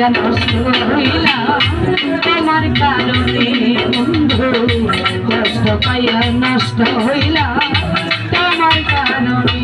হইয়া নষ্ট হইলাম তোমার কারণে বন্ধু কষ্ট পাইয়া নষ্ট হইলাম তোমার কারণে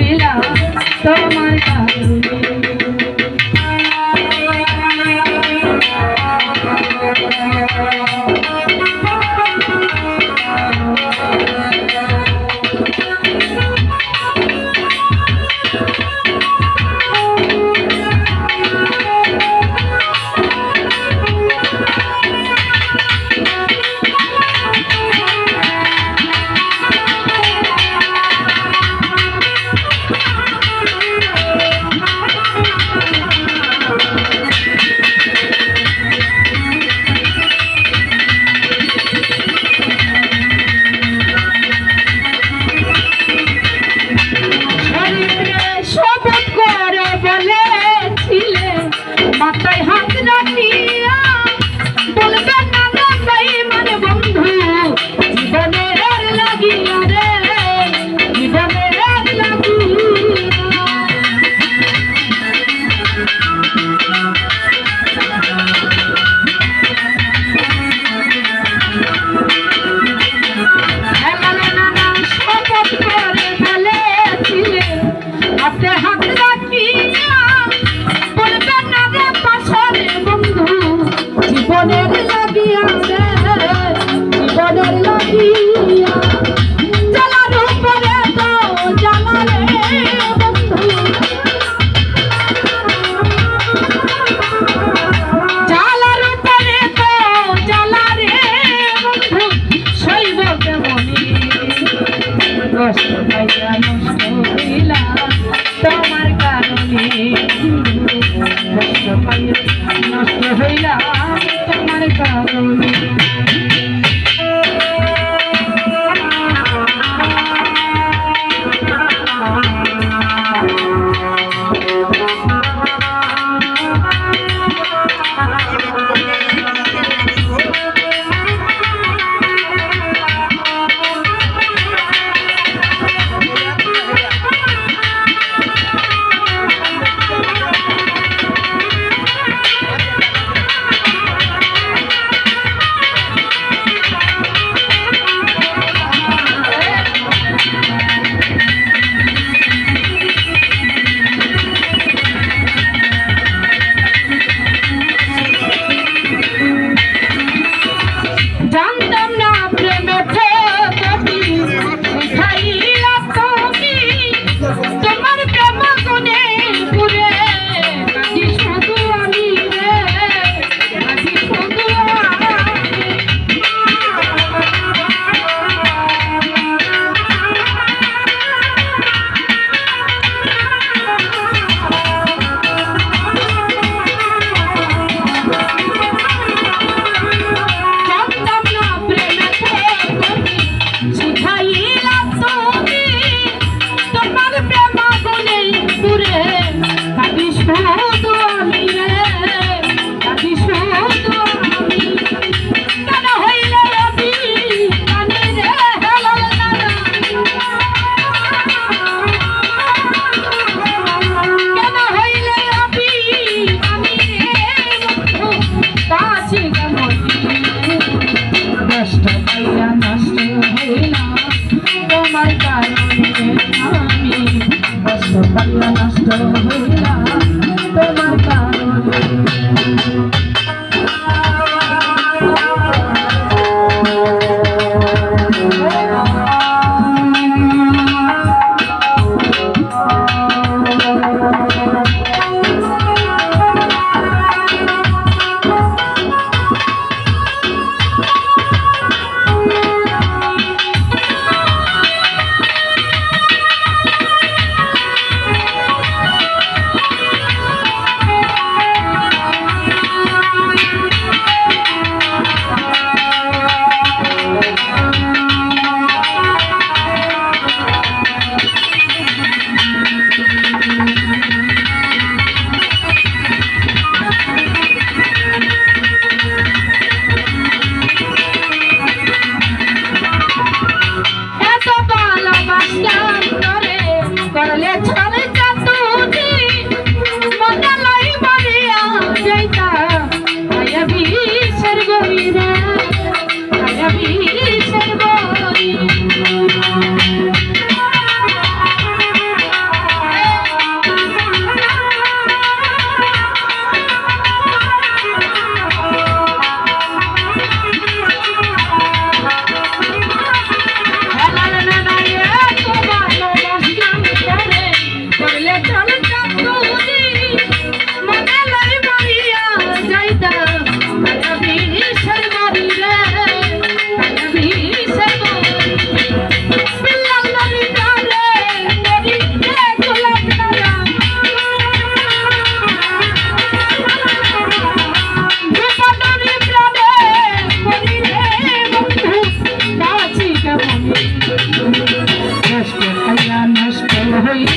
ফিরা তোমার কাছে মাথায়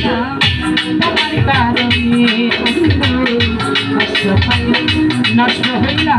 না তোমার কারণে নষ্ট হইলা